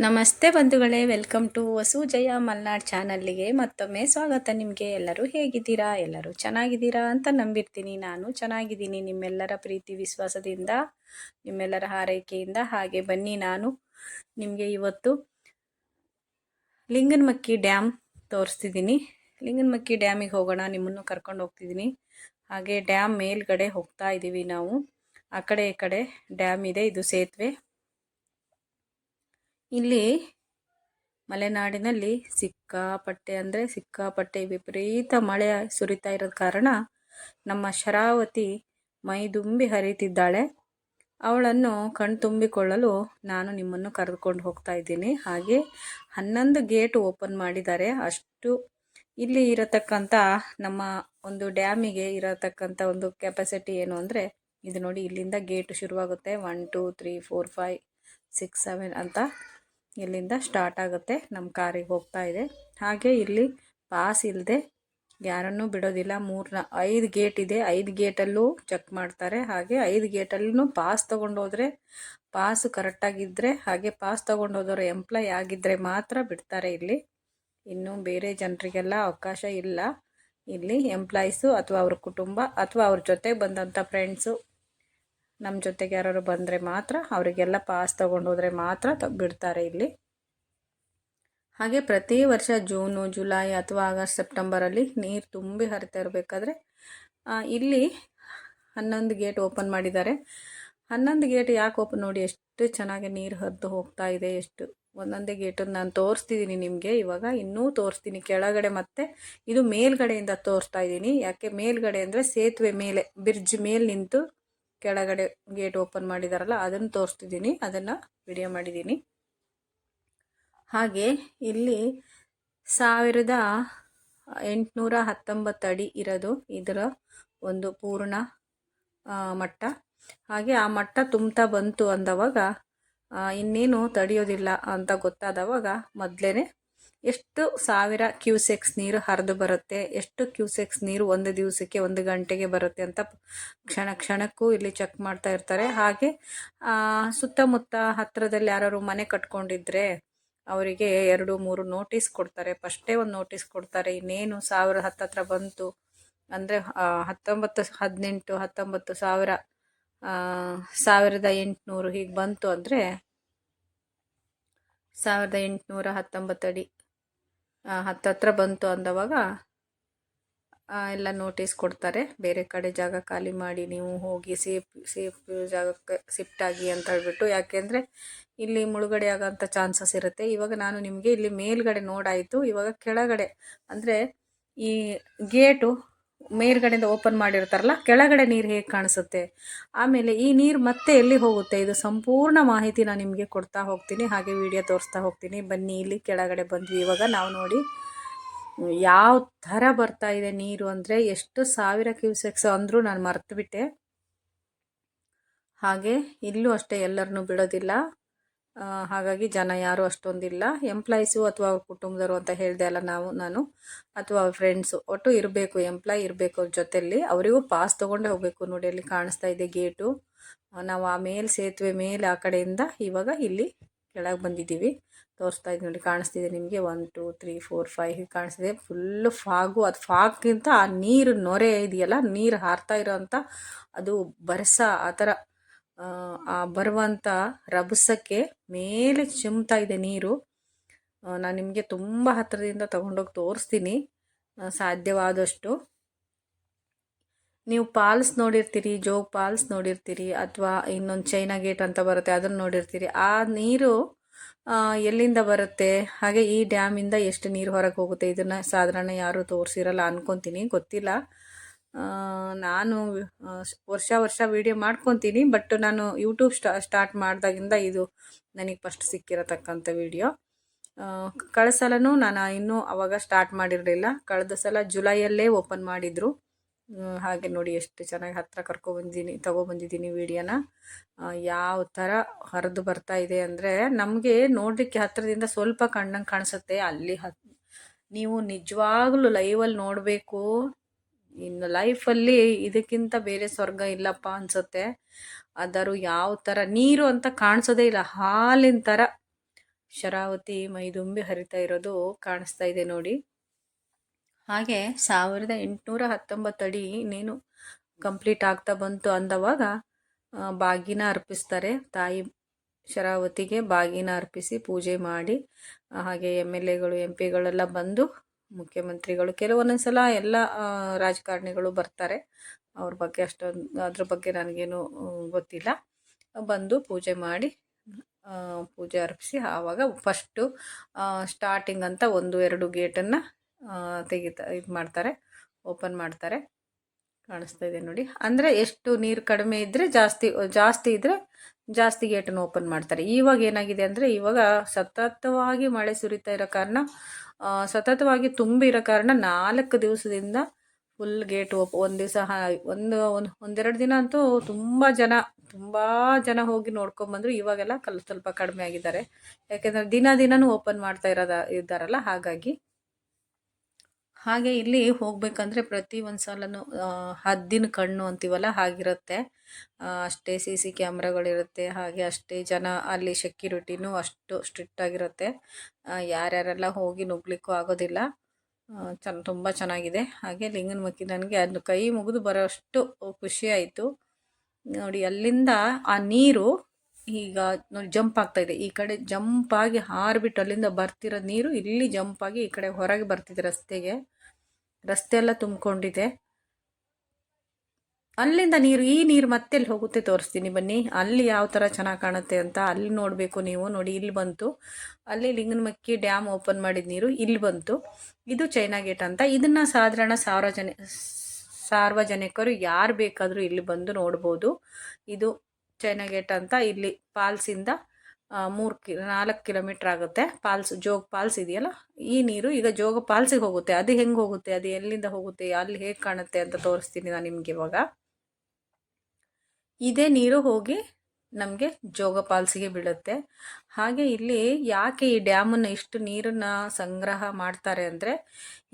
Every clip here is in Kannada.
ನಮಸ್ತೆ ಬಂಧುಗಳೇ, ವೆಲ್ಕಮ್ ಟು ವಸು ಜಯ ಮಲ್ನಾಡ್ ಚಾನಲ್ಗೆ ಮತ್ತೊಮ್ಮೆ ಸ್ವಾಗತ. ನಿಮಗೆ ಎಲ್ಲರೂ ಹೇಗಿದ್ದೀರಾ? ಎಲ್ಲರೂ ಚೆನ್ನಾಗಿದ್ದೀರಾ ಅಂತ ನಂಬಿರ್ತೀನಿ. ನಾನು ಚೆನ್ನಾಗಿದ್ದೀನಿ. ನಿಮ್ಮೆಲ್ಲರ ಪ್ರೀತಿ, ವಿಶ್ವಾಸದಿಂದ, ನಿಮ್ಮೆಲ್ಲರ ಹಾರೈಕೆಯಿಂದ ಹಾಗೆ ಬನ್ನಿ ನಾನು. ನಿಮಗೆ ಇವತ್ತು ಲಿಂಗನಮಕ್ಕಿ ಡ್ಯಾಮ್ ತೋರಿಸ್ತಿದ್ದೀನಿ. ಲಿಂಗನಮಕ್ಕಿ ಡ್ಯಾಮಿಗೆ ಹೋಗೋಣ. ನಿಮ್ಮನ್ನು ಕರ್ಕೊಂಡು ಹೋಗ್ತಿದ್ದೀನಿ. ಹಾಗೆ ಡ್ಯಾಮ್ ಮೇಲ್ಗಡೆ ಹೋಗ್ತಾ ಇದ್ದೀವಿ ನಾವು. ಆ ಕಡೆ ಈ ಕಡೆ ಡ್ಯಾಮ್ ಇದೆ. ಇದು ಸೇತುವೆ. ಇಲ್ಲಿ ಮಲೆನಾಡಿನಲ್ಲಿ ಸಿಕ್ಕಾಪಟ್ಟೆ ಅಂದರೆ ಸಿಕ್ಕಾಪಟ್ಟೆ ವಿಪರೀತ ಮಳೆ ಸುರಿತಾ ಇರೋದ ಕಾರಣ ನಮ್ಮ ಶರಾವತಿ ಮೈದುಂಬಿ ಹರಿತಿದ್ದಾಳೆ ಅವಳನ್ನು ಕಣ್ತುಂಬಿಕೊಳ್ಳಲು ನಾನು ನಿಮ್ಮನ್ನು ಕರೆದುಕೊಂಡು ಹೋಗ್ತಾ ಇದ್ದೀನಿ. ಹಾಗೆ ಹನ್ನೊಂದು ಗೇಟ್ ಓಪನ್ ಮಾಡಿದ್ದಾರೆ. ಅಷ್ಟು ಇಲ್ಲಿ ಇರತಕ್ಕಂಥ ನಮ್ಮ ಒಂದು ಡ್ಯಾಮಿಗೆ ಇರತಕ್ಕಂಥ ಒಂದು ಕೆಪಾಸಿಟಿ ಏನು ಅಂದರೆ ಇದು ನೋಡಿ ಇಲ್ಲಿಂದ ಗೇಟ್ ಶುರುವಾಗುತ್ತೆ. One two three four five six seven ಅಂತ. ಇಲ್ಲಿಂದ ಸ್ಟಾರ್ಟ್ ಆಗುತ್ತೆ. ನಮ್ಮ ಕಾರಿಗೆ ಹೋಗ್ತಾ ಇದೆ. ಹಾಗೆ ಇಲ್ಲಿ ಪಾಸ್ ಇಲ್ಲದೆ ಯಾರನ್ನೂ ಬಿಡೋದಿಲ್ಲ. ಮೂರನ್ನ ಐದು ಗೇಟ್ ಇದೆ. ಐದು ಗೇಟಲ್ಲೂ ಚೆಕ್ ಮಾಡ್ತಾರೆ. ಹಾಗೆ ಐದು ಗೇಟಲ್ಲೂ ಪಾಸ್ ತೊಗೊಂಡೋದ್ರೆ ಪಾಸ್ ಕರೆಕ್ಟಾಗಿದ್ದರೆ ಹಾಗೆ ಪಾಸ್ ತೊಗೊಂಡೋದವರು ಎಂಪ್ಲಾಯ್ ಆಗಿದ್ದರೆ ಮಾತ್ರ ಬಿಡ್ತಾರೆ ಇಲ್ಲಿ. ಇನ್ನು ಬೇರೆ ಜನರಿಗೆಲ್ಲ ಅವಕಾಶ ಇಲ್ಲ. ಇಲ್ಲಿ ಎಂಪ್ಲಾಯ್ಸು ಅಥವಾ ಅವ್ರ ಕುಟುಂಬ ಅಥವಾ ಅವ್ರ ಜೊತೆ ಬಂದಂಥ ಫ್ರೆಂಡ್ಸು ನಮ್ಮ ಜೊತೆಗೆ ಯಾರು ಬಂದರೆ ಮಾತ್ರ ಅವರಿಗೆಲ್ಲ ಪಾಸ್ ತೊಗೊಂಡೋದ್ರೆ ಮಾತ್ರ ಬಿಡ್ತಾರೆ ಇಲ್ಲಿ. ಹಾಗೆ ಪ್ರತಿ ವರ್ಷ ಜೂನು ಜುಲೈ ಅಥವಾ ಆಗಸ್ಟ್ ಸೆಪ್ಟೆಂಬರಲ್ಲಿ ನೀರು ತುಂಬಿ ಹರಿತಾ ಇರಬೇಕಾದ್ರೆ ಇಲ್ಲಿ ಹನ್ನೊಂದು ಗೇಟ್ ಓಪನ್ ಮಾಡಿದ್ದಾರೆ. ಹನ್ನೊಂದು ಗೇಟ್ ಯಾಕೆ ಓಪನ್ ನೋಡಿ, ಎಷ್ಟು ಚೆನ್ನಾಗಿ ನೀರು ಹರಿದು ಹೋಗ್ತಾ ಇದೆ, ಎಷ್ಟು ಒಂದೊಂದೇ ಗೇಟನ್ನು ನಾನು ತೋರಿಸ್ತಿದ್ದೀನಿ ನಿಮಗೆ. ಇವಾಗ ಇನ್ನೂ ತೋರಿಸ್ತೀನಿ, ಕೆಳಗಡೆ ಮತ್ತೆ ಇದು ಮೇಲ್ಗಡೆಯಿಂದ ತೋರಿಸ್ತಾ ಇದ್ದೀನಿ ಯಾಕೆ ಮೇಲ್ಗಡೆ ಅಂದರೆ ಸೇತುವೆ ಮೇಲೆ ಬ್ರಿಡ್ಜ್ ಮೇಲೆ ನಿಂತು ಕೆಳಗಡೆ ಗೇಟ್ ಓಪನ್ ಮಾಡಿದಾರಲ್ಲ, ಅದನ್ನು ತೋರಿಸ್ತಿದ್ದೀನಿ, ಅದನ್ನು ವಿಡಿಯೋ ಮಾಡಿದ್ದೀನಿ. ಹಾಗೆ ಇಲ್ಲಿ ಸಾವಿರದ ಎಂಟುನೂರ ಹತ್ತೊಂಬತ್ತು ಅಡಿ ಇರೋದು ಇದರ ಒಂದು ಪೂರ್ಣ ಮಟ್ಟ. ಹಾಗೆ ಆ ಮಟ್ಟ ತುಂಬ್ತಾ ಬಂತು ಅಂದವಾಗ ಇನ್ನೇನು ತಡೆಯೋದಿಲ್ಲ ಅಂತ ಗೊತ್ತಾದವಾಗ ಮೊದಲೇ ಎಷ್ಟು ಸಾವಿರ ಕ್ಯೂಸೆಕ್ಸ್ ನೀರು ಹರಿದು ಬರುತ್ತೆ, ಎಷ್ಟು ಕ್ಯೂಸೆಕ್ಸ್ ನೀರು ಒಂದು ದಿವಸಕ್ಕೆ ಒಂದು ಗಂಟೆಗೆ ಬರುತ್ತೆ ಅಂತ ಕ್ಷಣ ಕ್ಷಣಕ್ಕೂ ಇಲ್ಲಿ ಚೆಕ್ ಮಾಡ್ತಾ ಇರ್ತಾರೆ. ಹಾಗೆ ಸುತ್ತಮುತ್ತ ಹತ್ತಿರದಲ್ಲಿ ಯಾರು ಮನೆ ಕಟ್ಕೊಂಡಿದ್ರೆ ಅವರಿಗೆ ಎರಡು, ಮೂರು ನೋಟಿಸ್ ಕೊಡ್ತಾರೆ. ಫಸ್ಟೇ ಒಂದು ನೋಟಿಸ್ ಕೊಡ್ತಾರೆ, ಇನ್ನೇನು ಸಾವಿರ ಹತ್ತತ್ರ ಬಂತು ಅಂದರೆ ಹತ್ತೊಂಬತ್ತು, ಹದಿನೆಂಟು, ಹತ್ತೊಂಬತ್ತು ಸಾವಿರ ಸಾವಿರದ ಎಂಟುನೂರು ಹೀಗೆ ಬಂತು ಅಂದರೆ ಸಾವಿರದ ಎಂಟುನೂರ ಹತ್ತೊಂಬತ್ತು ಅಡಿ. ಹತ್ತತ್ರ ಬಂತು ಅಂದವಾಗ ಎಲ್ಲ ನೋಟಿಸ್ ಕೊಡ್ತಾರೆ. ಬೇರೆ ಕಡೆ ಜಾಗ ಖಾಲಿ ಮಾಡಿ ನೀವು ಹೋಗಿ ಸೇಫ್ ಸೇಫ್ ಜಾಗಕ್ಕೆ ಶಿಫ್ಟ್ ಆಗಿ ಅಂತ ಹೇಳ್ಬಿಟ್ಟು. ಯಾಕೆಂದರೆ ಇಲ್ಲಿ ಮುಳುಗಡೆ ಆಗೋಂಥ ಚಾನ್ಸಸ್ ಇರುತ್ತೆ. ಇವಾಗ ನಾನು ನಿಮಗೆ ಇಲ್ಲಿ ಮೇಲ್ಗಡೆ ನೋಡಾಯಿತು. ಇವಾಗ ಕೆಳಗಡೆ ಅಂದರೆ ಈ ಗೇಟು ಮೇಲ್ಗಡೆಯಿಂದ ಓಪನ್ ಮಾಡಿರ್ತಾರಲ್ಲ, ಕೆಳಗಡೆ ನೀರು ಹೇಗೆ ಕಾಣಿಸುತ್ತೆ? ಆಮೇಲೆ ಈ ನೀರು ಮತ್ತೆ ಎಲ್ಲಿ ಹೋಗುತ್ತೆ? ಇದು ಸಂಪೂರ್ಣ ಮಾಹಿತಿ ನಾನು ನಿಮಗೆ ಕೊಡ್ತಾ ಹೋಗ್ತೀನಿ, ಹಾಗೆ ವಿಡಿಯೋ ತೋರಿಸ್ತಾ ಹೋಗ್ತೀನಿ. ಬನ್ನಿ, ಇಲ್ಲಿ ಕೆಳಗಡೆ ಬಂದ್ವಿ. ಇವಾಗ ನಾವು ನೋಡಿ, ಯಾವ ಥರ ಬರ್ತಾ ಇದೆ ನೀರು ಅಂದರೆ ಎಷ್ಟು ಸಾವಿರ ಕ್ಯೂಸೆಕ್ಸ್ ಅಂದರೂ ನಾನು ಮರ್ತುಬಿಟ್ಟೆ. ಹಾಗೆ ಇಲ್ಲೂ ಅಷ್ಟೇ ಎಲ್ಲರನ್ನೂ ಬಿಡೋದಿಲ್ಲ. ಹಾಗಾಗಿ ಜನ ಯಾರು ಅಷ್ಟೊಂದಿಲ್ಲ. ಎಂಪ್ಲಾಯ್ಸು ಅಥವಾ ಅವ್ರ ಕುಟುಂಬದವರು ಅಂತ ಹೇಳಿದೆ ಅಲ್ಲ ನಾವು, ನಾನು, ಅಥವಾ ಅವ್ರ ಫ್ರೆಂಡ್ಸು ಒಟ್ಟು ಇರಬೇಕು ಎಂಪ್ಲಾಯ್ ಇರಬೇಕು ಅವ್ರ ಜೊತೆಯಲ್ಲಿ ಅವರಿಗೂ ಪಾಸ್ ತೊಗೊಂಡೇ ಹೋಗಬೇಕು ನೋಡಿ, ಅಲ್ಲಿ ಕಾಣಿಸ್ತಾ ಇದೆ ಗೇಟು. ನಾವು ಆ ಮೇಲೆ ಸೇತುವೆ ಮೇಲೆ ಆ ಕಡೆಯಿಂದ ಇವಾಗ ಇಲ್ಲಿ ಕೆಳಗೆ ಬಂದಿದ್ದೀವಿ. ತೋರಿಸ್ತಾ ಇದ್ದೀನಿ ನೋಡಿ, ಕಾಣಿಸ್ತಿದೆ ನಿಮಗೆ. One two three four five ಕಾಣಿಸ್ತಿದೆ. ಫುಲ್ಲು ಫಾಗು ಅದು ಫಾಗ್ಗಿಂತ ಆ ನೀರು ನೊರೆ ಇದೆಯಲ್ಲ, ನೀರು ಹಾರ್ತಾ ಇರೋವಂಥ ಅದು ಬರ್ಸ ಆ ಥರ ಆ ಬರುವಂಥ ರಭಸಕ್ಕೆ ಮೇಲೆ ಚಿಮ್ತಾ ಇದೆ ನೀರು. ನಾನು ನಿಮಗೆ ತುಂಬ ಹತ್ತಿರದಿಂದ ತಗೊಂಡೋಗಿ ತೋರಿಸ್ತೀನಿ. ಸಾಧ್ಯವಾದಷ್ಟು. ನೀವು ಪಾಲ್ಸ್ ನೋಡಿರ್ತೀರಿ, ಜೋಗ್ ಪಾಲ್ಸ್ ನೋಡಿರ್ತೀರಿ, ಅಥವಾ ಇನ್ನೊಂದು ಚೈನಾ ಗೇಟ್ ಅಂತ ಬರುತ್ತೆ ಅದನ್ನು ನೋಡಿರ್ತೀರಿ. ಆ ನೀರು ಎಲ್ಲಿಂದ ಬರುತ್ತೆ? ಹಾಗೆ ಈ ಡ್ಯಾಮಿಂದ ಎಷ್ಟು ನೀರು ಹೊರಗೆ ಹೋಗುತ್ತೆ? ಇದನ್ನು ಸಾಧಾರಣ ಯಾರೂ ತೋರಿಸಿರಲ್ಲ ಅನ್ಕೊತೀನಿ, ಗೊತ್ತಿಲ್ಲ. ನಾನು ವರ್ಷ ವರ್ಷ ವೀಡಿಯೋ ಮಾಡ್ಕೊತೀನಿ ಬಟ್ ನಾನು ಯೂಟ್ಯೂಬ್ ಸ್ಟಾ ಸ್ಟಾರ್ಟ್ ಮಾಡಿದಾಗಿಂದ ಇದು ನನಗೆ ಫಸ್ಟ್ ಸಿಕ್ಕಿರತಕ್ಕಂಥ ವೀಡಿಯೋ ಕಳೆದ ಸಲನೂ ನಾನು ಇನ್ನೂ ಅವಾಗ ಸ್ಟಾರ್ಟ್ ಮಾಡಿರಲಿಲ್ಲ. ಕಳೆದ ಸಲ ಜುಲೈಯಲ್ಲೇ ಓಪನ್ ಮಾಡಿದರು. ಹಾಗೆ ನೋಡಿ ಎಷ್ಟು ಚೆನ್ನಾಗಿ ಹತ್ತಿರ ಕರ್ಕೊಬಂದಿದ್ದೀನಿ ತೊಗೊಬಂದಿದ್ದೀನಿ ವಿಡಿಯೋನ ಯಾವ ಥರ ಹರಿದು ಬರ್ತಾ ಇದೆ ಅಂದರೆ ನಮಗೆ ನೋಡಲಿಕ್ಕೆ ಹತ್ತಿರದಿಂದ ಸ್ವಲ್ಪ ಕಣ್ಣಂಗೆ ಕಾಣಿಸುತ್ತೆ. ಅಲ್ಲಿ ಹತ್, ನೀವು ನಿಜವಾಗ್ಲೂ ಲೈವಲ್ಲಿ ನೋಡಬೇಕು. ಇನ್ನು ಲೈಫಲ್ಲಿ ಇದಕ್ಕಿಂತ ಬೇರೆ ಸ್ವರ್ಗ ಇಲ್ಲಪ್ಪ ಅನಿಸುತ್ತೆ. ಅದರು ಯಾವ ಥರ ನೀರು ಅಂತ ಕಾಣಿಸೋದೇ ಇಲ್ಲ. ಹಾಲಿನ ಥರ ಶರಾವತಿ, ಮೈದುಂಬಿ ಹರಿತಾ ಇರೋದು ಕಾಣಿಸ್ತಾ ಇದೆ ನೋಡಿ. ಹಾಗೆ ಸಾವಿರದ ಎಂಟುನೂರ ಹತ್ತೊಂಬತ್ತು ಅಡಿ ಇನ್ನೇನು ಕಂಪ್ಲೀಟ್ ಆಗ್ತಾ ಬಂತು ಅಂದವಾಗ ಬಾಗಿನ ಅರ್ಪಿಸ್ತಾರೆ. ತಾಯಿ ಶರಾವತಿಗೆ ಬಾಗಿನ ಅರ್ಪಿಸಿ ಪೂಜೆ ಮಾಡಿ ಹಾಗೆ ಎಂ ಎಲ್ ಎಗಳು, ಎಂ ಪಿಗಳೆಲ್ಲ ಬಂದು ಮುಖ್ಯಮಂತ್ರಿಗಳು ಕೆಲವೊಂದೊಂದು ಸಲ ಎಲ್ಲ ರಾಜಕಾರಣಿಗಳು ಬರ್ತಾರೆ. ಅವ್ರ ಬಗ್ಗೆ ಅಷ್ಟೊಂದು, ಅದ್ರ ಬಗ್ಗೆ ನನಗೇನು ಗೊತ್ತಿಲ್ಲ. ಬಂದು ಪೂಜೆ ಮಾಡಿ ಪೂಜೆ ಅರ್ಪಿಸಿ ಆವಾಗ ಫಸ್ಟು ಸ್ಟಾರ್ಟಿಂಗ್ ಅಂತ ಒಂದು, ಎರಡು ಗೇಟನ್ನು ತೆಗಿತಾ, ಇದು ಮಾಡ್ತಾರೆ ಓಪನ್ ಮಾಡ್ತಾರೆ. ಕಾಣಿಸ್ತಾ ಇದೆ ನೋಡಿ. ಅಂದರೆ ಎಷ್ಟು ನೀರು ಕಡಿಮೆ ಇದ್ದರೆ ಜಾಸ್ತಿ ಜಾಸ್ತಿ ಇದ್ದರೆ ಜಾಸ್ತಿ ಗೇಟನ್ನು ಓಪನ್ ಮಾಡ್ತಾರೆ. ಇವಾಗ ಏನಾಗಿದೆ ಅಂದರೆ ಇವಾಗ ಸತತವಾಗಿ ಮಳೆ ಸುರಿತಾ ಇರೋ ಕಾರಣ ಸತತವಾಗಿ ತುಂಬಿರೋ ಕಾರಣ ನಾಲ್ಕು ದಿವಸದಿಂದ ಫುಲ್ ಗೇಟ್ ಓಪ್ ಒಂದು ದಿವಸ ಒಂದು ಒಂದು, ಒಂದೆರಡು ದಿನ ಅಂತೂ ತುಂಬ ಜನ ತುಂಬ ಜನ ಹೋಗಿ ನೋಡ್ಕೊಂಬಂದ್ರು ಇವಾಗೆಲ್ಲ ಕಲ್, ಸ್ವಲ್ಪ ಕಡಿಮೆ ಆಗಿದ್ದಾರೆ. ಯಾಕೆಂದರೆ ದಿನ ದಿನನೂ ಓಪನ್ ಮಾಡ್ತಾ ಇರೋದ, ಇದ್ದಾರಲ್ಲ, ಹಾಗಾಗಿ. ಹಾಗೆ ಇಲ್ಲಿ ಹೋಗಬೇಕಂದ್ರೆ ಪ್ರತಿ ಒಂದು ಸಲನೂ ಹದ್ದಿನ ಕಣ್ಣು ಅಂತೀವಲ್ಲ ಹಾಗಿರುತ್ತೆ. ಅಷ್ಟೇ ಸಿ ಸಿ ಕ್ಯಾಮ್ರಾಗಳಿರುತ್ತೆ, ಹಾಗೆ ಅಷ್ಟೇ ಜನ ಅಲ್ಲಿ ಸೆಕ್ಯೂರಿಟಿನೂ ಅಷ್ಟು ಸ್ಟ್ರಿಕ್ಟ್ ಆಗಿರುತ್ತೆ. ಯಾರ್ಯಾರೆಲ್ಲ ಹೋಗಿ ನುಗ್ಲಿಕ್ಕೂ ಆಗೋದಿಲ್ಲ. ಚೆನ್ನ ತುಂಬ ಚೆನ್ನಾಗಿದೆ. ಹಾಗೆ ಲಿಂಗನಮಕ್ಕಿ ನನಗೆ ಅದು ಕೈ ಮುಗಿದು ಬರೋಷ್ಟು ಖುಷಿ ಆಯಿತು. ನೋಡಿ, ಅಲ್ಲಿಂದ ಆ ನೀರು ಈಗ ನೋಡಿ ಜಂಪ್ ಆಗ್ತಾ ಇದೆ. ಈ ಕಡೆ ಜಂಪ್ ಆಗಿ ಹಾರಿಬಿಟ್ಟು ಅಲ್ಲಿಂದ ಬರ್ತಿರೋ ನೀರು ಇಲ್ಲಿ ಜಂಪ್ ಆಗಿ ಈ ಕಡೆ ಹೊರಗೆ ಬರ್ತಿದೆ ರಸ್ತೆಗೆ. ರಸ್ತೆ ಎಲ್ಲ ತುಂಬಿಕೊಂಡಿದೆ. ಅಲ್ಲಿಂದ ನೀರು, ಈ ನೀರು ಮತ್ತೆ ಎಲ್ಲಿ ಹೋಗುತ್ತೆ ತೋರಿಸ್ತೀನಿ ಬನ್ನಿ. ಅಲ್ಲಿ ಯಾವ ಥರ ಚೆನ್ನಾಗಿ ಕಾಣುತ್ತೆ ಅಂತ ಅಲ್ಲಿ ನೋಡಬೇಕು ನೀವು. ನೋಡಿ, ಇಲ್ಲಿ ಬಂತು. ಅಲ್ಲಿ ಲಿಂಗನಮಕ್ಕಿ ಡ್ಯಾಮ್ ಓಪನ್ ಮಾಡಿದ ನೀರು ಇಲ್ಲಿ ಬಂತು. ಇದು ಚೈನಾ ಗೇಟ್ ಅಂತ. ಇದನ್ನು ಸಾಧಾರಣ ಸಾರ್ವಜನಿಕ ಸಾರ್ವಜನಿಕರು ಯಾರು ಬೇಕಾದರೂ ಇಲ್ಲಿ ಬಂದು ನೋಡ್ಬೋದು. ಇದು ಚೈನಾ ಗೇಟ್ ಅಂತ. ಇಲ್ಲಿ ಫಾಲ್ಸಿಂದ ಮೂರು ಕಿ, ನಾಲ್ಕು ಕಿಲೋಮೀಟ್ರ್ ಆಗುತ್ತೆ. ಪಾಲ್ಸ್, ಜೋಗ ಪಾಲ್ಸ್ ಇದೆಯಲ್ಲ? ಈ ನೀರು ಈಗ ಜೋಗ ಪಾಲ್ಸಿಗೆ ಹೋಗುತ್ತೆ. ಅದು ಹೆಂಗೆ ಹೋಗುತ್ತೆ? ಅದು ಎಲ್ಲಿಂದ ಹೋಗುತ್ತೆ? ಅಲ್ಲಿ ಹೇಗೆ ಕಾಣುತ್ತೆ ಅಂತ ತೋರಿಸ್ತೀನಿ ನಾನು ನಿಮಗೆ ಇವಾಗ. ಇದೇ ನೀರು ಹೋಗಿ ನಮಗೆ ಜೋಗ ಪಾಲ್ಸಿಗೆ ಬೀಳುತ್ತೆ. ಹಾಗೆ ಇಲ್ಲಿ ಯಾಕೆ ಈ ಡ್ಯಾಮನ್ನು ಇಷ್ಟು ನೀರನ್ನು ಸಂಗ್ರಹ ಮಾಡ್ತಾರೆ ಅಂದರೆ,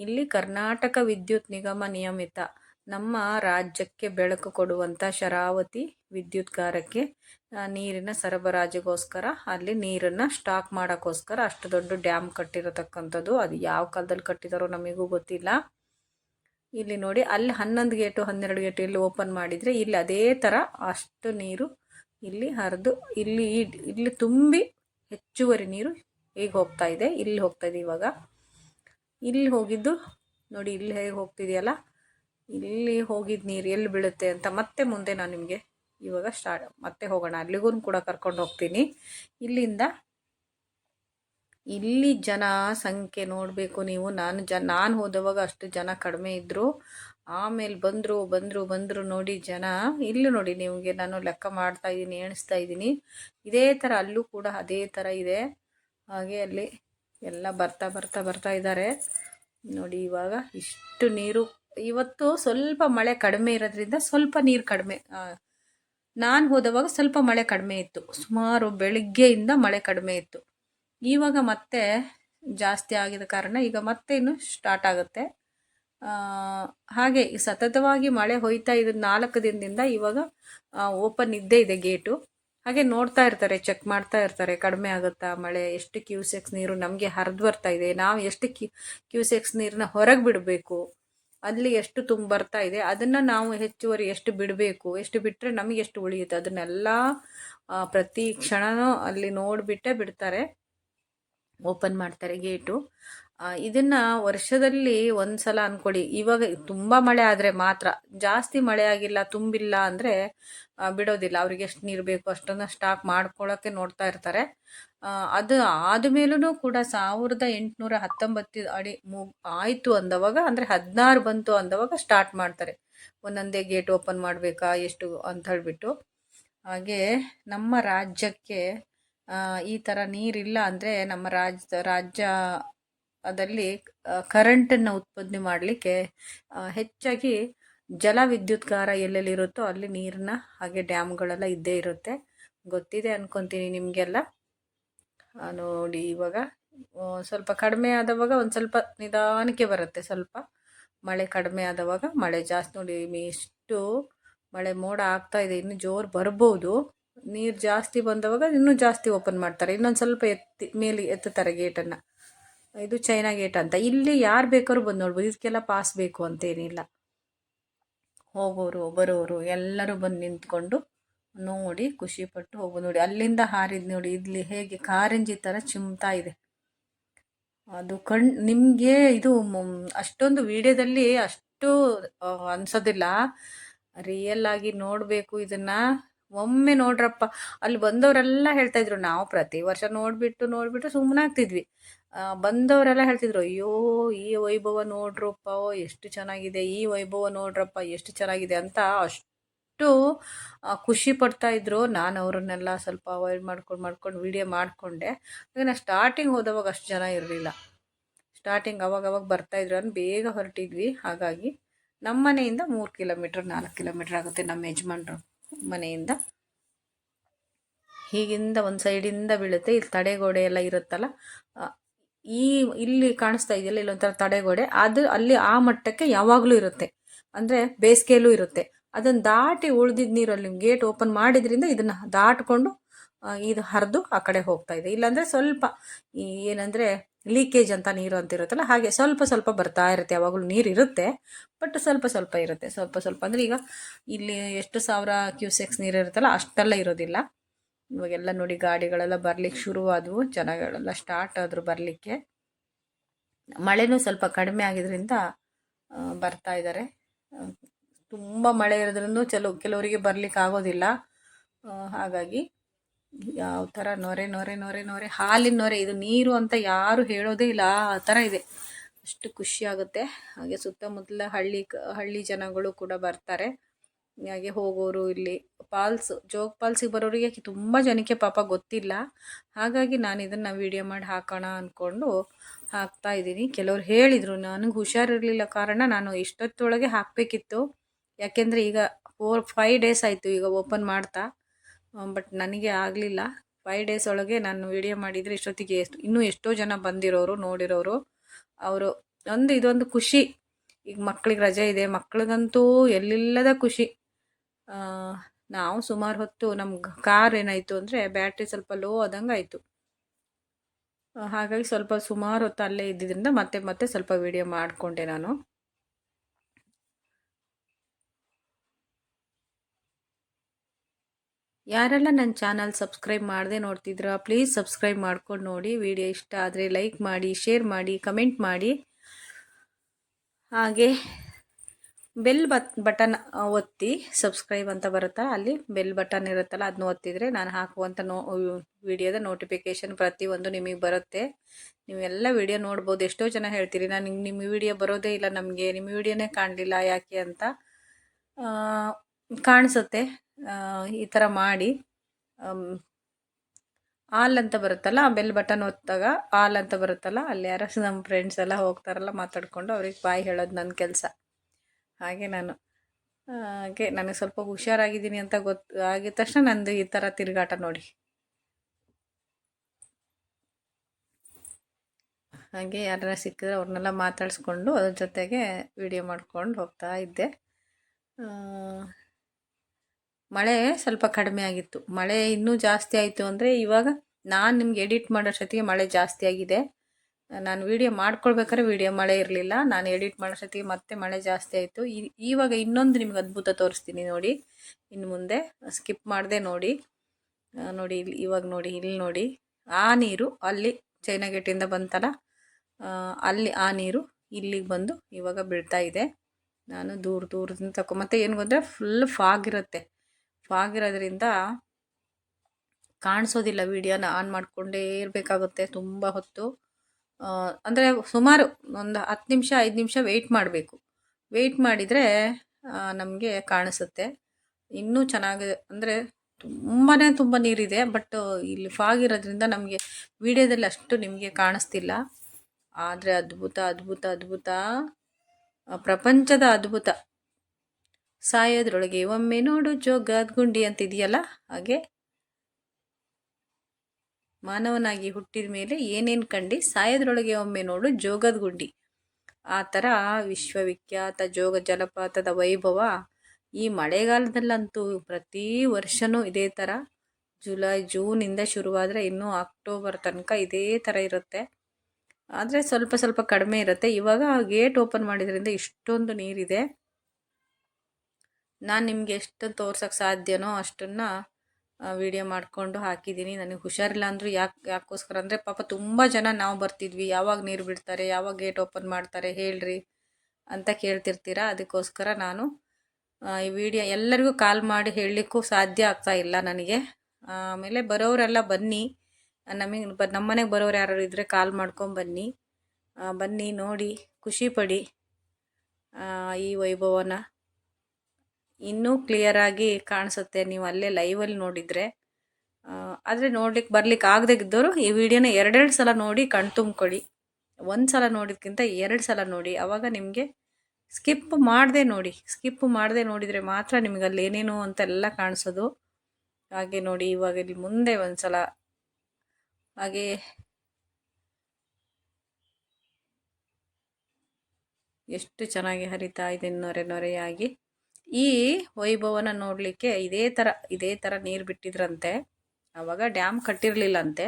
ಇಲ್ಲಿ ಕರ್ನಾಟಕ ವಿದ್ಯುತ್ ನಿಗಮ ನಿಯಮಿತ ನಮ್ಮ ರಾಜ್ಯಕ್ಕೆ ಬೆಳಕು ಕೊಡುವಂಥ ಶರಾವತಿ ವಿದ್ಯುತ್ಗಾರಕ್ಕೆ ನೀರಿನ ಸರಬರಾಜಿಗೋಸ್ಕರ, ಅಲ್ಲಿ ನೀರನ್ನು ಸ್ಟಾಕ್ ಮಾಡೋಕ್ಕೋಸ್ಕರ ಅಷ್ಟು ದೊಡ್ಡ ಡ್ಯಾಮ್ ಕಟ್ಟಿರತಕ್ಕಂಥದ್ದು. ಅದು ಯಾವ ಕಾಲದಲ್ಲಿ ಕಟ್ಟಿದಾರೋ ನಮಗೂ ಗೊತ್ತಿಲ್ಲ. ಇಲ್ಲಿ ನೋಡಿ, ಅಲ್ಲಿ ಹನ್ನೊಂದು ಗೇಟು ಹನ್ನೆರಡು ಗೇಟು ಇಲ್ಲಿ ಓಪನ್ ಮಾಡಿದರೆ ಇಲ್ಲಿ ಅದೇ ಥರ ಅಷ್ಟು ನೀರು ಇಲ್ಲಿ ಹರಿದು, ಇಲ್ಲಿ ಇಲ್ಲಿ ತುಂಬಿ ಹೆಚ್ಚುವರಿ ನೀರು ಈಗ ಹೋಗ್ತಾ ಇದೆ, ಇಲ್ಲಿ ಹೋಗ್ತಾ ಇದೆ ಇವಾಗ. ಇಲ್ಲಿ ಹೋಗಿದ್ದು, ನೋಡಿ, ಇಲ್ಲಿ ಹೇಗೆ ಹೋಗ್ತಿದೆಯಲ್ಲ? ಇಲ್ಲಿ ಹೋಗಿದ್ದು ನೀರು ಎಲ್ಲಿ ಬೀಳುತ್ತೆ ಅಂತ ಮತ್ತೆ ಮುಂದೆ ನಾನು ನಿಮಗೆ ಇವಾಗ ಸ್ಟಾರ್ಟ್ ಮತ್ತೆ ಹೋಗೋಣ. ಅಲ್ಲಿಗೂ ಕೂಡ ಕರ್ಕೊಂಡು ಹೋಗ್ತೀನಿ. ಇಲ್ಲಿಂದ ಇಲ್ಲಿ ಜನ ಸಂಖ್ಯೆ ನೋಡಬೇಕು ನೀವು. ನಾನು ಜ, ನಾನು ಹೋದವಾಗ ಅಷ್ಟು ಜನ ಕಡಿಮೆ ಇದ್ದರು ಆಮೇಲೆ ಬಂದರು ಬಂದರು ಬಂದರು ನೋಡಿ ಜನ. ಇಲ್ಲಿ ನೋಡಿ ನಿಮಗೆ ನಾನು ಲೆಕ್ಕ ಮಾಡ್ತಾ ಇದ್ದೀನಿ, ಎಣಿಸ್ತಾ ಇದ್ದೀನಿ. ಇದೇ ಥರ ಅಲ್ಲೂ ಕೂಡ ಅದೇ ಥರ ಇದೆ. ಹಾಗೆ ಅಲ್ಲಿ ಎಲ್ಲ ಬರ್ತಾ ಬರ್ತಾ ಬರ್ತಾ ಇದ್ದಾರೆ. ನೋಡಿ ಇವಾಗ ಇಷ್ಟು ನೀರು. ಇವತ್ತು ಸ್ವಲ್ಪ ಮಳೆ ಕಡಿಮೆ ಇರೋದ್ರಿಂದ ಸ್ವಲ್ಪ ನೀರು ಕಡಿಮೆ ನಾನು ಹೋದವಾಗ ಸ್ವಲ್ಪ ಮಳೆ ಕಡಿಮೆ ಇತ್ತು. ಸುಮಾರು ಬೆಳಿಗ್ಗೆಯಿಂದ ಮಳೆ ಕಡಿಮೆ ಇತ್ತು. ಇವಾಗ ಮತ್ತೆ ಜಾಸ್ತಿ ಆಗಿದ ಕಾರಣ ಈಗ ಮತ್ತೆ ಇನ್ನು ಸ್ಟಾರ್ಟ್ ಆಗುತ್ತೆ. ಹಾಗೆ ಸತತವಾಗಿ ಮಳೆ ಹೋಯ್ತಾ ಇದ್ದ ನಾಲ್ಕು ದಿನದಿಂದ ಇವಾಗ ಓಪನ್ ಇದ್ದೇ ಇದೆ ಗೇಟು. ಹಾಗೆ ನೋಡ್ತಾ ಇರ್ತಾರೆ ಚೆಕ್ ಮಾಡ್ತಾ ಇರ್ತಾರೆ, ಕಡಿಮೆ ಆಗುತ್ತಾ ಮಳೆ, ಎಷ್ಟು ಕ್ಯೂಸೆಕ್ಸ್ ನೀರು ನಮಗೆ ಹರಿದು ಬರ್ತಾ ಇದೆ, ನಾವು ಎಷ್ಟು ಕ್ಯೂ ಕ್ಯೂಸೆಕ್ಸ್ ನೀರನ್ನ ಹೊರಗೆ ಬಿಡಬೇಕು. ಅಲ್ಲಿ ಎಷ್ಟು ತುಂಬ ಬರ್ತಾ ಇದೆ, ಅದನ್ನು ನಾವು ಹೆಚ್ಚುವರಿ ಎಷ್ಟು ಬಿಡಬೇಕು, ಎಷ್ಟು ಬಿಟ್ಟರೆ ನಮಗೆ ಎಷ್ಟು ಉಳಿಯುತ್ತೆ, ಅದನ್ನೆಲ್ಲ ಪ್ರತಿ ಕ್ಷಣನೂ ಅಲ್ಲಿ ನೋಡಿಬಿಟ್ಟೆ ಬಿಡ್ತಾರೆ. ಓಪನ್ ಮಾಡ್ತಾರೆ ಗೇಟು ಇದನ್ನ ವರ್ಷದಲ್ಲಿ ಒಂದು ಸಲ ಅನ್ಕೊಳ್ಳಿ. ಇವಾಗ ತುಂಬ ಮಳೆ ಆದರೆ ಮಾತ್ರ. ಜಾಸ್ತಿ ಮಳೆ ಆಗಿಲ್ಲ, ತುಂಬಿಲ್ಲ ಅಂದರೆ ಬಿಡೋದಿಲ್ಲ. ಅವ್ರಿಗೆ ಎಷ್ಟು ನೀರು ಬೇಕು ಅಷ್ಟನ್ನು ಸ್ಟಾಕ್ ಮಾಡ್ಕೊಳ್ಳೋಕ್ಕೆ ನೋಡ್ತಾ ಇರ್ತಾರೆ. ಅದು ಆದಮೇಲೂ ಕೂಡ ಸಾವಿರದ ಎಂಟುನೂರ ಹತ್ತೊಂಬತ್ತು ಅಡಿ ಮೂ, ಆಯಿತು ಅಂದವಾಗ, ಅಂದರೆ ಹದಿನಾರು ಬಂತು ಅಂದವಾಗ ಸ್ಟಾರ್ಟ್ ಮಾಡ್ತಾರೆ. ಒಂದೊಂದೇ ಗೇಟ್ ಓಪನ್ ಮಾಡಬೇಕಾ, ಎಷ್ಟು ಅಂತ ಹೇಳಿಬಿಟ್ಟು. ಹಾಗೆ ನಮ್ಮ ರಾಜ್ಯಕ್ಕೆ ಈ ಥರ ನೀರಿಲ್ಲ ಅಂದರೆ ನಮ್ಮ ರಾಜ್ಯ ರಾಜ್ಯದಲ್ಲಿ ಕರೆಂಟನ್ನು ಉತ್ಪಾದನೆ ಮಾಡಲಿಕ್ಕೆ ಹೆಚ್ಚಾಗಿ ಜಲ ವಿದ್ಯುತ್ಗಾರ ಎಲ್ಲೆಲ್ಲಿರುತ್ತೋ ಅಲ್ಲಿ ನೀರನ್ನ ಹಾಗೆ ಡ್ಯಾಮ್ಗಳೆಲ್ಲ ಇದ್ದೇ ಇರುತ್ತೆ. ಗೊತ್ತಿದೆ ಅನ್ಕೊಂತೀನಿ ನಿಮಗೆಲ್ಲ? ನೋಡಿ ಇವಾಗ ಸ್ವಲ್ಪ ಕಡಿಮೆ ಆದವಾಗ ಒಂದು ಸ್ವಲ್ಪ ನಿಧಾನಕ್ಕೆ ಬರುತ್ತೆ ಸ್ವಲ್ಪ. ಮಳೆ ಕಡಿಮೆ ಆದವಾಗ ಮಳೆ ಜಾಸ್ತಿ, ನೋಡಿ ಇಷ್ಟು ಮಳೆ ಮೋಡ ಆಗ್ತಾ ಇದೆ, ಇನ್ನು ಜೋರು ಬರ್ಬೋದು. ನೀರು ಜಾಸ್ತಿ ಬಂದವಾಗ ಇನ್ನೂ ಜಾಸ್ತಿ ಓಪನ್ ಮಾಡ್ತಾರೆ. ಇನ್ನೊಂದು ಸ್ವಲ್ಪ ಎತ್ತಿ, ಮೇಲೆ ಎತ್ತುತ್ತಾರೆ ಗೇಟನ್ನು ಇದು ಚೈನಾ ಗೇಟ್ ಅಂತ. ಇಲ್ಲಿ ಯಾರು ಬೇಕಾದ್ರೂ ಬಂದು ನೋಡ್ಬೋದು. ಇದಕ್ಕೆಲ್ಲ ಪಾಸ್ ಬೇಕು ಅಂತೇನಿಲ್ಲ. ಹೋಗೋರು, ಬರೋರು ಎಲ್ಲರೂ ಬಂದು ನಿಂತ್ಕೊಂಡು ನೋಡಿ ಖುಷಿಪಟ್ಟು ಹೋಗ್ಬೋದು ನೋಡಿ. ಅಲ್ಲಿಂದ ಹಾರಿದ್ ನೋಡಿ ಇಲ್ಲಿ ಹೇಗೆ ಕಾರಂಜಿ ಥರ ಚಿಮ್ತಾ ಇದೆ. ಅದು ಕಣ್, ನಿಮಗೆ ಇದು ಅಷ್ಟೊಂದು ವಿಡಿಯೋದಲ್ಲಿ ಅಷ್ಟು ಅನ್ಸೋದಿಲ್ಲ. ರಿಯಲ್ ಆಗಿ ನೋಡಬೇಕು ಇದನ್ನ. ಒಮ್ಮೆ ನೋಡ್ರಪ್ಪ. ಅಲ್ಲಿ ಬಂದವರೆಲ್ಲ ಹೇಳ್ತಾ ಇದ್ರು, ನಾವು ಪ್ರತಿ ವರ್ಷ ನೋಡ್ಬಿಟ್ಟು ನೋಡ್ಬಿಟ್ಟು ಸುಮ್ಮನಾಗ್ತಿದ್ವಿ ಬಂದವರೆಲ್ಲ ಹೇಳ್ತಿದ್ರು, ಅಯ್ಯೋ, ಈ ವೈಭವ ನೋಡ್ರಪ್ಪ, ಎಷ್ಟು ಚೆನ್ನಾಗಿದೆ, ಈ ವೈಭವ ನೋಡ್ರಪ್ಪ, ಎಷ್ಟು ಚೆನ್ನಾಗಿದೆ ಅಂತ ಅಷ್ಟು ಖುಷಿ ಪಡ್ತಾ ಇದ್ರು. ನಾನು ಅವ್ರನ್ನೆಲ್ಲ ಸ್ವಲ್ಪ ಅವಾಯ್ಡ್ ಮಾಡ್ಕೊಂಡು ಮಾಡ್ಕೊಂಡು ವಿಡಿಯೋ ಮಾಡಿಕೊಂಡೆ. ನಾನು ಸ್ಟಾರ್ಟಿಂಗ್ ಹೋದವಾಗ ಅಷ್ಟು ಜನ ಇರಲಿಲ್ಲ. ಸ್ಟಾರ್ಟಿಂಗ್ ಅವಾಗ ಬರ್ತಾ ಇದ್ರು ಅಂದ್ರೆ ಬೇಗ ಹೊರಟಿದ್ವಿ. ಹಾಗಾಗಿ ನಮ್ಮ ಮನೆಯಿಂದ ಮೂರು ಕಿಲೋಮೀಟ್ರ್ ನಾಲ್ಕು ಕಿಲೋಮೀಟ್ರ್ ಆಗುತ್ತೆ ನಮ್ಮ ಯಜಮಾನ್ರು. ಮನೆಯಿಂದ. ಹೀಗಿಂದ ಒಂದು ಸೈಡಿಂದ ಬೀಳುತ್ತೆ. ಇಲ್ಲಿ ತಡೆಗೋಡೆ ಎಲ್ಲ ಇರುತ್ತಲ್ಲ? ಈ, ಇಲ್ಲಿ ಕಾಣಿಸ್ತಾ ಇದೆಯಲ್ಲ ಇಲ್ಲೊಂಥರ ತಡೆಗೋಡೆ. ಅದು ಅಲ್ಲಿ ಆ ಮಟ್ಟಕ್ಕೆ ಯಾವಾಗಲೂ ಇರುತ್ತೆ. ಅಂದರೆ ಬೇಸಿಗೆಯಲ್ಲೂ ಇರುತ್ತೆ. ಅದನ್ನು ದಾಟಿ ಉಳಿದಿದ್ದ ನೀರಲ್ಲಿ ಗೇಟ್ ಓಪನ್ ಮಾಡಿದ್ರಿಂದ ಇದನ್ನು ದಾಟ್ಕೊಂಡು ಇದು ಹರಿದು ಆ ಕಡೆ ಹೋಗ್ತಾ ಇದೆ. ಇಲ್ಲಾಂದರೆ ಸ್ವಲ್ಪ ಏನಂದರೆ ಲೀಕೇಜ್ ಅಂತ ನೀರು ಅಂತ ಇರುತ್ತಲ್ಲ, ಹಾಗೆ ಸ್ವಲ್ಪ ಸ್ವಲ್ಪ ಬರ್ತಾ ಇರುತ್ತೆ, ಯಾವಾಗಲೂ ನೀರು ಇರುತ್ತೆ ಬಟ್ ಸ್ವಲ್ಪ ಸ್ವಲ್ಪ ಇರುತ್ತೆ. ಸ್ವಲ್ಪ ಸ್ವಲ್ಪ ಅಂದರೆ ಈಗ ಇಲ್ಲಿ ಎಷ್ಟು ಸಾವಿರ ಕ್ಯೂಸೆಕ್ಸ್ ನೀರು ಇರುತ್ತಲ್ಲ, ಅಷ್ಟೆಲ್ಲ ಇರೋದಿಲ್ಲ. ಇವಾಗೆಲ್ಲ ನೋಡಿ ಗಾಡಿಗಳೆಲ್ಲ ಬರ್ಲಿಕ್ಕೆ ಶುರುವಾದವು, ಜನಗಳೆಲ್ಲ ಸ್ಟಾರ್ಟ್ ಆದರು ಬರಲಿಕ್ಕೆ. ಮಳೆನೂ ಸ್ವಲ್ಪ ಕಡಿಮೆ ಆಗಿದ್ರಿಂದ ಬರ್ತಾ ಇದ್ದಾರೆ ತುಂಬ ಮಳೆ ಇರೋದ್ರಿಂದ ಚಲೋ, ಕೆಲವರಿಗೆ ಬರ್ಲಿಕ್ಕೆ ಆಗೋದಿಲ್ಲ. ಹಾಗಾಗಿ ಯಾವ ಥರ ನೊರೆ ನೊರೆ ನೊರೆ ನೊರೆ, ಹಾಲಿನ ನೊರೆ, ಇದು ನೀರು ಅಂತ ಯಾರು ಹೇಳೋದೇ ಇಲ್ಲ, ಆ ಥರ ಇದೆ. ಅಷ್ಟು ಖುಷಿ ಆಗುತ್ತೆ. ಹಾಗೆ ಸುತ್ತಮುತ್ತಲ ಹಳ್ಳಿ ಹಳ್ಳಿ ಜನಗಳು ಕೂಡ ಬರ್ತಾರೆ. ಹಾಗೆ ಹೋಗೋರು ಇಲ್ಲಿ, ಪಾಲ್ಸ್, ಜೋಗ್ ಪಾಲ್ಸಿಗೆ ಬರೋರಿಗೆ ತುಂಬ ಜನಕ್ಕೆ ಪಾಪ ಗೊತ್ತಿಲ್ಲ. ಹಾಗಾಗಿ ನಾನು ಇದನ್ನು ವಿಡಿಯೋ ಮಾಡಿ ಹಾಕೋಣ ಅಂದ್ಕೊಂಡು ಹಾಕ್ತಾ ಇದ್ದೀನಿ. ಕೆಲವ್ರು ಹೇಳಿದರು, ನನಗೆ ಹುಷಾರಿರಲಿಲ್ಲ ಕಾರಣ ನಾನು ಇಷ್ಟೊತ್ತೊಳಗೆ ಹಾಕಬೇಕಿತ್ತು. ಯಾಕೆಂದರೆ ಈಗ ಫೋರ್ ಫೈವ್ ಡೇಸ್ ಆಯಿತು ಈಗ ಓಪನ್ ಮಾಡ್ತಾ. ಬಟ್ ನನಗೆ ಆಗಲಿಲ್ಲ. ಫೈವ್ ಡೇಸ್ ಒಳಗೆ ನಾನು ವಿಡಿಯೋ ಮಾಡಿದರೆ ಇಷ್ಟೊತ್ತಿಗೆ ಎಷ್ಟು ಇನ್ನೂ ಎಷ್ಟೋ ಜನ ಬಂದಿರೋರು, ನೋಡಿರೋರು. ಅವರು ಒಂದು ಇದೊಂದು ಖುಷಿ. ಈಗ ಮಕ್ಳಿಗೆ ರಜೆ ಇದೆ. ಮಕ್ಳಿಗಂತೂ ಎಲ್ಲಿಲ್ಲದ ಖುಷಿ. ನಾವು ಸುಮಾರು ಹೊತ್ತು ನಮ್ಗೆ ಕಾರ್ ಏನಾಯಿತು ಅಂದರೆ ಬ್ಯಾಟ್ರಿ ಸ್ವಲ್ಪ ಲೋ ಆದಂಗೆ ಆಯಿತು ಹಾಗಾಗಿ ಸ್ವಲ್ಪ ಸುಮಾರು ಹೊತ್ತು ಅಲ್ಲೇ ಇದ್ದಿದ್ದರಿಂದ ಮತ್ತೆ ಮತ್ತೆ ಸ್ವಲ್ಪ ವಿಡಿಯೋ ಮಾಡಿಕೊಂಡೆ ನಾನು. ಯಾರೆಲ್ಲ ನನ್ನ ಚಾನಲ್ ಸಬ್ಸ್ಕ್ರೈಬ್ ಮಾಡದೆ ನೋಡ್ತಿದ್ರ ಪ್ಲೀಸ್ ಸಬ್ಸ್ಕ್ರೈಬ್ ಮಾಡ್ಕೊಂಡು ನೋಡಿ. ವಿಡಿಯೋ ಇಷ್ಟ ಆದರೆ ಲೈಕ್ ಮಾಡಿ ಶೇರ್ ಮಾಡಿ ಕಮೆಂಟ್ ಮಾಡಿ. ಹಾಗೆ ಬೆಲ್ ಬತ್ ಬಟನ್ ಒತ್ತಿ. ಸಬ್ಸ್ಕ್ರೈಬ್ ಅಂತ ಬರುತ್ತಾ? ಅಲ್ಲಿ ಬೆಲ್ ಬಟನ್ ಇರುತ್ತಲ್ಲ ಅದನ್ನ ಒತ್ತಿದರೆ ನಾನು ಹಾಕುವಂಥ ನೋ ವಿಡಿಯೋದ ನೋಟಿಫಿಕೇಷನ್ ಪ್ರತಿಯೊಂದು ನಿಮಗೆ ಬರುತ್ತೆ. ನೀವೆಲ್ಲ ವಿಡಿಯೋ ನೋಡ್ಬೋದು. ಎಷ್ಟೋ ಜನ ಹೇಳ್ತೀರಿ, ನಾನು ನಿಮ್ಮ ವಿಡಿಯೋ ಬರೋದೇ ಇಲ್ಲ ನಮಗೆ. ನಿಮ್ಮ ವಿಡಿಯೋನೇ ಕಾಣಲಿಲ್ಲ ಯಾಕೆ? ಅಂತ ಕಾಣಿಸುತ್ತೆ. ಈ ಥರ ಮಾಡಿ ಆಲ್ ಅಂತ ಬರುತ್ತಲ್ಲ, ಆ ಬೆಲ್ ಬಟನ್ ಒತ್ತಾಗ ಆಲ್ ಅಂತ ಬರುತ್ತಲ್ಲ, ಅಲ್ಲಿ ಯಾರೋ ನಮ್ಮ ಫ್ರೆಂಡ್ಸ್ ಎಲ್ಲ ಹೋಗ್ತಾರಲ್ಲ ಮಾತಾಡ್ಕೊಂಡು ಅವ್ರಿಗೆ ಬಾಯಿ ಹೇಳೋದು ನನ್ನ ಕೆಲಸ. ಹಾಗೆ ನಾನು. ಹಾಗೆ ನನಗೆ ಸ್ವಲ್ಪ ಹುಷಾರಾಗಿದ್ದೀನಿ ಅಂತ ಗೊತ್ತು ಆಗಿದ ತಕ್ಷಣ ನಂದು ಈ ಥರ ತಿರುಗಾಟ ನೋಡಿ. ಹಾಗೆ ಯಾರನ್ನ ಸಿಕ್ಕಿದ್ರೆ ಅವ್ರನ್ನೆಲ್ಲ ಮಾತಾಡಿಸ್ಕೊಂಡು ಅದ್ರ ಜೊತೆಗೆ ವಿಡಿಯೋ ಮಾಡ್ಕೊಂಡು ಹೋಗ್ತಾ ಇದ್ದೆ. ಮಳೆ ಸ್ವಲ್ಪ ಕಡಿಮೆ ಆಗಿತ್ತು. ಮಳೆ ಇನ್ನೂ ಜಾಸ್ತಿ ಆಯಿತು ಅಂದರೆ ಇವಾಗ ನಾನು ನಿಮ್ಗೆ ಎಡಿಟ್ ಮಾಡೋಷ್ಟೊತ್ತಿಗೆ ಮಳೆ ಜಾಸ್ತಿ ಆಗಿದೆ. ನಾನು ವಿಡಿಯೋ ಮಾಡ್ಕೊಳ್ಬೇಕಾದ್ರೆ ವಿಡಿಯೋ ಮಳೆ ಇರಲಿಲ್ಲ. ನಾನು ಎಡಿಟ್ ಮಾಡೋಷ್ಟೊತ್ತಿಗೆ ಮತ್ತೆ ಮಳೆ ಜಾಸ್ತಿ ಆಯಿತು. ಇವಾಗ ಇನ್ನೊಂದು ನಿಮ್ಗೆ ಅದ್ಭುತ ತೋರಿಸ್ತೀನಿ ನೋಡಿ. ಇನ್ನು ಮುಂದೆ ಸ್ಕಿಪ್ ಮಾಡಿದೆ ನೋಡಿ. ನೋಡಿ ಇಲ್ಲಿ, ಇವಾಗ ನೋಡಿ, ಇಲ್ಲಿ ನೋಡಿ. ಆ ನೀರು ಅಲ್ಲಿ ಚೈನಾ ಗೇಟಿಂದ ಬಂತಲ್ಲ ಅಲ್ಲಿ ಆ ನೀರು ಇಲ್ಲಿಗೆ ಬಂದು ಇವಾಗ ಬೀಳ್ತಾ ಇದೆ. ನಾನು ದೂರ, ದೂರದಿಂದ ತಕೊ ಮತ್ತೆ ಏನು ಗೊತ್ತಾ ಫುಲ್ ಫಾಗ್ ಇರುತ್ತೆ. ಫಾಗ್ ಇರೋದ್ರಿಂದ ಕಾಣಿಸೋದಿಲ್ಲ ವಿಡಿಯೋನ ಆನ್ ಮಾಡಿಕೊಂಡೇ ಇರಬೇಕಾಗುತ್ತೆ ತುಂಬ ಹೊತ್ತು. ಅಂದರೆ ಸುಮಾರು ಒಂದು ಹತ್ತು ನಿಮಿಷ, ಐದು ನಿಮಿಷ ವೆಯ್ಟ್ ಮಾಡಬೇಕು. ವೆಯ್ಟ್ ಮಾಡಿದರೆ ನಮಗೆ ಕಾಣಿಸುತ್ತೆ. ಇನ್ನೂ ಚೆನ್ನಾಗಿ, ಅಂದರೆ ತುಂಬಾ ತುಂಬ ನೀರಿದೆ, ಬಟ್ ಇಲ್ಲಿ ಫಾಗ್ ಇರೋದ್ರಿಂದ ನಮಗೆ ವಿಡಿಯೋದಲ್ಲಿ ಅಷ್ಟು ನಿಮಗೆ ಕಾಣಿಸ್ತಿಲ್ಲ. ಆದರೆ ಅದ್ಭುತ ಅದ್ಭುತ ಅದ್ಭುತ. ಪ್ರಪಂಚದ ಅದ್ಭುತ. ಸಾಯೋದ್ರೊಳಗೆ ಒಮ್ಮೆ ನೋಡು ಜೋಗದ ಗುಂಡಿ ಅಂತಿದೆಯಲ್ಲ, ಹಾಗೆ ಮಾನವನಾಗಿ ಹುಟ್ಟಿದ ಮೇಲೆ ಏನೇನು ಕಂಡು, ಸಾಯೋದ್ರೊಳಗೆ ಒಮ್ಮೆ ನೋಡು ಜೋಗದ ಗುಂಡಿ. ಆ ಥರ ವಿಶ್ವವಿಖ್ಯಾತ ಜೋಗ ಜಲಪಾತದ ವೈಭವ ಈ ಮಳೆಗಾಲದಲ್ಲಂತೂ ಪ್ರತಿ ವರ್ಷವೂ ಇದೇ ಥರ. ಜುಲೈ ಜೂನಿಂದ ಶುರುವಾದರೆ ಇನ್ನೂ ಅಕ್ಟೋಬರ್ ತನಕ ಇದೇ ಥರ ಇರುತ್ತೆ. ಆದರೆ ಸ್ವಲ್ಪ ಸ್ವಲ್ಪ ಕಡಿಮೆ ಇರುತ್ತೆ. ಇವಾಗ ಗೇಟ್ ಓಪನ್ ಮಾಡಿದ್ರಿಂದ ಇಷ್ಟೊಂದು ನೀರಿದೆ. ನಾನು ನಿಮಗೆ ಎಷ್ಟು ತೋರ್ಸೋಕ್ಕೆ ಸಾಧ್ಯನೋ ಅಷ್ಟನ್ನು ವಿಡಿಯೋ ಮಾಡಿಕೊಂಡು ಹಾಕಿದ್ದೀನಿ ನನಗೆ ಹುಷಾರಿಲ್ಲ ಅಂದರೂ ಯಾಕೆ ಯಾಕೋಸ್ಕರ ಅಂದರೆ ಪಾಪ ತುಂಬ ಜನ ನಾವು ಬರ್ತಿದ್ವಿ. ಯಾವಾಗ ನೀರು ಬಿಡ್ತಾರೆ ಯಾವಾಗ ಗೇಟ್ ಓಪನ್ ಮಾಡ್ತಾರೆ ಹೇಳ್ರಿ ಅಂತ ಕೇಳ್ತಿರ್ತೀರಾ? ಅದಕ್ಕೋಸ್ಕರ ನಾನು ಈ ವಿಡಿಯೋ ಎಲ್ಲರಿಗೂ ಕಾಲ್ ಮಾಡಿ ಹೇಳಲಿಕ್ಕೂ ಸಾಧ್ಯ ಆಗ್ತಾ ಇಲ್ಲ ನನಗೆ. ಆಮೇಲೆ ಬರೋರೆಲ್ಲ ಬನ್ನಿ. ನಮಗೆ, ಬ ನಮ್ಮನೆಗೆ ಬರೋರು ಯಾರು ಇದ್ದರೆ ಕಾಲ್ ಮಾಡ್ಕೊಂಡು ಬನ್ನಿ. ಬನ್ನಿ, ನೋಡಿ, ಖುಷಿ ಪಡಿ ಈ ವೈಭವನ. ಇನ್ನೂ ಕ್ಲಿಯರಾಗಿ ಕಾಣಿಸುತ್ತೆ. ನೀವು ಅಲ್ಲೇ ಲೈವಲ್ಲಿ ನೋಡಿದರೆ. ಆದರೆ ನೋಡ್ಲಿಕ್ಕೆ ಬರ್ಲಿಕ್ಕೆ ಆಗದೆ ಇದ್ದವರು ಈ ವಿಡಿಯೋನ ಎರಡೆರಡು ಸಲ ನೋಡಿ ಕಣ್ತುಂಬ್ಕೊಳ್ಳಿ ಒಂದು ಸಲ ನೋಡಿದ್ಕಿಂತ ಎರಡು ಸಲ ನೋಡಿ. ಅವಾಗ ನಿಮಗೆ ಸ್ಕಿಪ್ ಮಾಡದೆ ನೋಡಿ. ಸ್ಕಿಪ್ ಮಾಡದೆ ನೋಡಿದರೆ ಮಾತ್ರ ನಿಮಗೆ ಅಲ್ಲಿ ಏನೇನು ಅಂತೆಲ್ಲ ಕಾಣಿಸೋದು. ಹಾಗೆ ನೋಡಿ, ಇವಾಗ ಇಲ್ಲಿ ಮುಂದೆ ಒಂದು ಸಲ. ಹಾಗೆ ಎಷ್ಟು ಚೆನ್ನಾಗಿ ಹರಿತಾ ಇದೆ ನೊರೆ ನೊರೆಯಾಗಿ. ಈ ವೈಭವನ ನೋಡಲಿಕ್ಕೆ ಇದೇ ಥರ ಇದೇ ಥರ ನೀರು ಬಿಟ್ಟಿದ್ರಂತೆ. ಆವಾಗ ಡ್ಯಾಮ್ ಕಟ್ಟಿರಲಿಲ್ಲಂತೆ.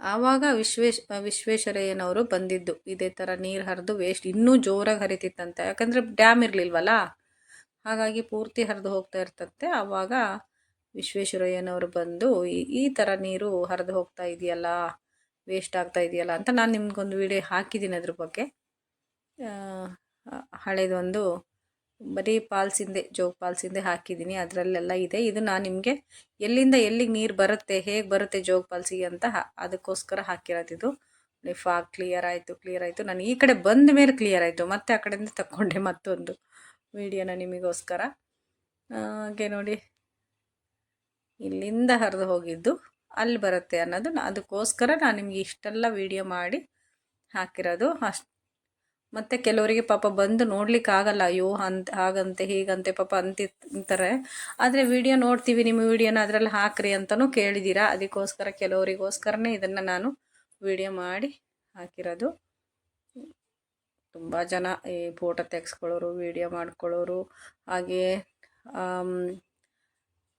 ಆವಾಗ ವಿಶ್ವೇಶ್, ವಿಶ್ವೇಶ್ವರಯ್ಯನವರು ಬಂದಿದ್ದು. ಇದೇ ಥರ ನೀರು ಹರಿದು ವೇಸ್ಟ್ ಇನ್ನೂ ಜೋರಾಗಿ ಹರಿತಿತ್ತಂತೆ. ಯಾಕಂದರೆ ಡ್ಯಾಮ್ ಇರಲಿಲ್ವಲ್ಲ? ಹಾಗಾಗಿ ಪೂರ್ತಿ ಹರಿದು ಹೋಗ್ತಾ ಇರ್ತಂತೆ. ಆವಾಗ ವಿಶ್ವೇಶ್ವರಯ್ಯನವರು ಬಂದು, ಈ ಥರ ನೀರು ಹರಿದು ಹೋಗ್ತಾ ಇದೆಯಲ್ಲ ವೇಸ್ಟ್ ಆಗ್ತಾ ಇದೆಯಲ್ಲ ಅಂತ ನಾನು ನಿಮ್ಗೊಂದು ವಿಡಿಯೋ ಹಾಕಿದ್ದೀನಿ ಅದ್ರ ಬಗ್ಗೆ. ಹಳೇದೊಂದು ಬರೀ ಪಾಲ್ಸಿಂದೆ ಜೋಗ್ ಪಾಲ್ಸಿಂದೆ ಹಾಕಿದ್ದೀನಿ, ಅದರಲ್ಲೆಲ್ಲ ಇದೆ. ಇದು ನಾನು ನಿಮಗೆ ಎಲ್ಲಿಂದ ಎಲ್ಲಿಗೆ ನೀರು ಬರುತ್ತೆ, ಹೇಗೆ ಬರುತ್ತೆ ಜೋಗ್ ಪಾಲ್ಸಿಗೆ ಅಂತ ಅದಕ್ಕೋಸ್ಕರ ಹಾಕಿರೋದಿದು ಫಾಗ್ ಕ್ಲಿಯರ್ ಆಯಿತು ಕ್ಲಿಯರ್ ಆಯಿತು. ನಾನು ಈ ಕಡೆ ಬಂದ ಮೇಲೆ ಕ್ಲಿಯರ್ ಆಯಿತು. ಮತ್ತೆ ಆ ಕಡೆಯಿಂದ ತಗೊಂಡೆ ಮತ್ತೊಂದು ವೀಡಿಯೋನ ನಿಮಗೋಸ್ಕರ. ಹಾಗೆ ನೋಡಿ. ಇಲ್ಲಿಂದ ಹರಿದು ಹೋಗಿದ್ದು ಅಲ್ಲಿ ಬರುತ್ತೆ ಅನ್ನೋದು ಅದಕ್ಕೋಸ್ಕರ ನಾನು ನಿಮಗೆ ಇಷ್ಟೆಲ್ಲ ವೀಡಿಯೋ ಮಾಡಿ ಹಾಕಿರೋದು. ಅಷ್ಟು ಮತ್ತು ಕೆಲವರಿಗೆ ಪಾಪ ಬಂದು ನೋಡ್ಲಿಕ್ಕೆ ಆಗಲ್ಲ, ಅಯ್ಯೋ ಅಂತ ಹಾಗಂತೆ, ಹೀಗಂತೆ ಪಾಪ ಅಂತಿರ್ತಾರೆ ಆದರೆ ವಿಡಿಯೋ ನೋಡ್ತೀವಿ, ನಿಮ್ಮ ವಿಡಿಯೋನ ಅದರಲ್ಲಿ ಹಾಕ್ರಿ ಅಂತಲೂ ಕೇಳಿದ್ದೀರಾ ಅದಕ್ಕೋಸ್ಕರ ಕೆಲವರಿಗೋಸ್ಕರನೇ ಇದನ್ನು ನಾನು ವಿಡಿಯೋ ಮಾಡಿ ಹಾಕಿರೋದು. ತುಂಬ ಜನ ಈ ಫೋಟೋ ತೆಗೆಸ್ಕೊಳ್ಳೋರು, ವಿಡಿಯೋ ಮಾಡ್ಕೊಳ್ಳೋರು, ಹಾಗೆ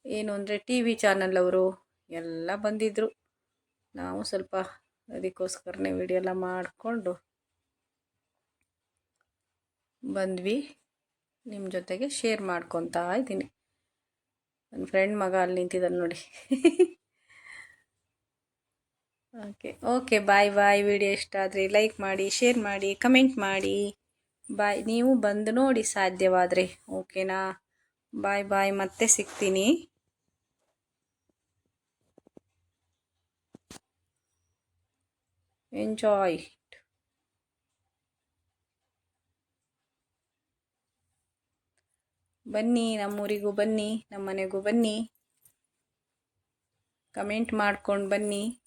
ಏನು ಅಂದರೆ ಟಿ ವಿ ಚಾನಲ್ ಅವರು ಎಲ್ಲ ಬಂದಿದ್ದರು ನಾವು ಸ್ವಲ್ಪ ಅದಕ್ಕೋಸ್ಕರನೇ ವಿಡಿಯೋ ಎಲ್ಲ ಮಾಡಿಕೊಂಡು ಬಂದ್ವಿ. ನಿಮ್ಮ ಜೊತೆಗೆ ಶೇರ್ ಮಾಡ್ಕೊತಾ ಇದ್ದೀನಿ. ನನ್ನ ಫ್ರೆಂಡ್ ಮಗ ಅಲ್ಲಿ ನಿಂತಿದ್ದಾನೆ ನೋಡಿ. Okay okay bye bye video ಇಷ್ಟ ಆದರೆ ಲೈಕ್ ಮಾಡಿ ಶೇರ್ ಮಾಡಿ ಕಮೆಂಟ್ ಮಾಡಿ. ಬಾಯ್ ನೀವು ಬಂದು ನೋಡಿ ಸಾಧ್ಯವಾದರೆ ಓಕೆನಾ ಬಾಯ್ ಬಾಯ್ ಮತ್ತೆ ಸಿಗ್ತೀನಿ. ಎಂಜಾಯ್ ಬನ್ನಿ ನಮ್ಮೂರಿಗೂ ಬನ್ನಿ ನಮ್ಮ ಮನೆಗೂ ಬನ್ನಿ. ಕಮೆಂಟ್ ಮಾಡ್ಕೊಂಡು ಬನ್ನಿ.